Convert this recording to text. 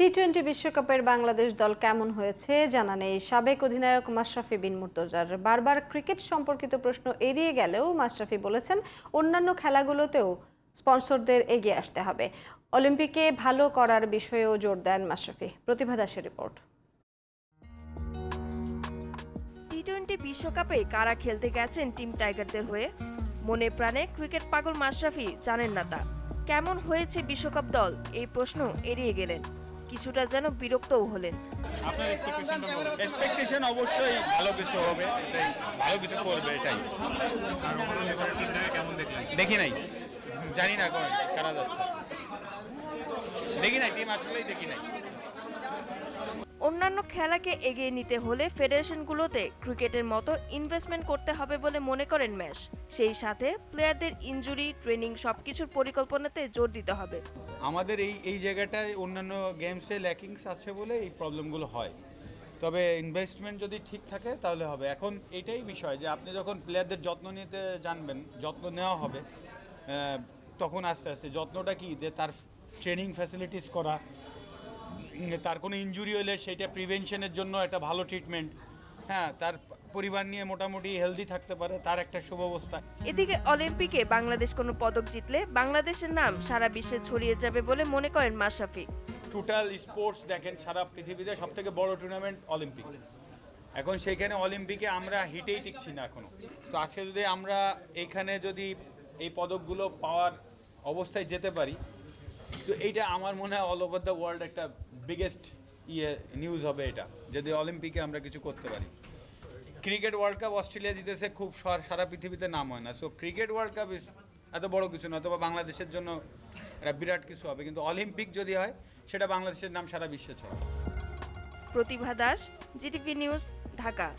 T twenty বিশ্বকাপের বাংলাদেশ দল কেমন হয়েছে জানা নেই সাবেক অধিনায়ক মাশরাফি বিন মুর্তজার। বারবার ক্রিকেট সম্পর্কিত প্রশ্ন এড়িয়ে গেলেও মাশরাফি বলেছেন, অন্যান্য খেলাগুলোতেও স্পন্সরদের এগিয়ে আসতে হবে। অলিম্পিকে ভালো করার বিষয়েও জোর দেন মাশরাফি। প্রতিভা দাসের রিপোর্ট। টি টোয়েন্টি বিশ্বকাপে কারা খেলতে গেছেন টিম টাইগারদের হয়ে? মনে প্রাণে ক্রিকেট পাগল মাশরাফি জানেন না তা। কেমন হয়েছে বিশ্বকাপ দল? এই প্রশ্ন এড়িয়ে গেলেন। কিছুটা যেন বিরক্তও হলেন। আপনার এক্সপেকটেশন অবশ্যই ভালো কিছু হবে ভালো কিছু করবে, এটাই। দেখি নাই? জানি না কারা যাচ্ছে। দেখি নাই টিম আসলেই দেখি নাই। খেলাকে এগিয়ে নিতে হলে ফেডারেশনগুলোতে ক্রিকেটের মতো ইনভেস্টমেন্ট করতে হবে বলে মনে করেন ম্যাশ সেই সাথে প্লেয়ারদের ইনজুরি ট্রেনিং সবকিছুর পরিকল্পনাতে জোর দিতে হবে। আমাদের এই এই জায়গাটায় অন্যান্য গেমসে ল্যাকিংস আছে বলে এই প্রবলেমগুলো হয়। তবে ইনভেস্টমেন্ট যদি ঠিক থাকে তাহলে হবে। এখন এটাই বিষয় যে আপনি যখন প্লেয়ারদের যত্ন নিতে জানবেন, যত্ন নেওয়া হবে তখন আস্তে আস্তে যত্নটা কি? যে তার ট্রেনিং ফ্যাসিলিটিস করা তার কোনো ইনজুরি হলে সেটা প্রিভেনশনের জন্য একটা ভালো ট্রিটমেন্ট হ্যাঁ তার পরিবার নিয়ে মোটামুটি হেলদি থাকতে পারে তার একটা সুব্যবস্থা এদিকে অলিম্পিকে বাংলাদেশ কোনো পদক জিতলে বাংলাদেশের নাম সারা বিশ্বে ছড়িয়ে যাবে বলে মনে করেন মাশরাফি। টোটাল স্পোর্টস দেখেন সারা পৃথিবীতে সব থেকে বড় টুর্নামেন্ট অলিম্পিক। এখন সেইখানে অলিম্পিকে আমরা হিটেই টিকছি না এখনও। তো আজকে যদি আমরা এইখানে যদি এই পদকগুলো পাওয়ার অবস্থায় যেতে পারি তো এইটা আমার মনে হয় অল ওভার দ্য ওয়ার্ল্ড একটা বিগেস্ট ইয়ে নিউজ হবে এটা, যদি অলিম্পিকে আমরা কিছু করতে পারি। ক্রিকেট ওয়ার্ল্ড কাপ অস্ট্রেলিয়া জিতেছে খুব সার- পৃথিবীতে নাম হয় না। সো ক্রিকেট ওয়ার্ল্ড কাপ এত বড় কিছু না, অথবা বাংলাদেশের জন্য একটা বিরাট কিছু হবে। কিন্তু অলিম্পিক যদি হয়, সেটা বাংলাদেশের নাম সারা বিশ্বে ছড়াবে। Pratibha Das GTV news Dhaka.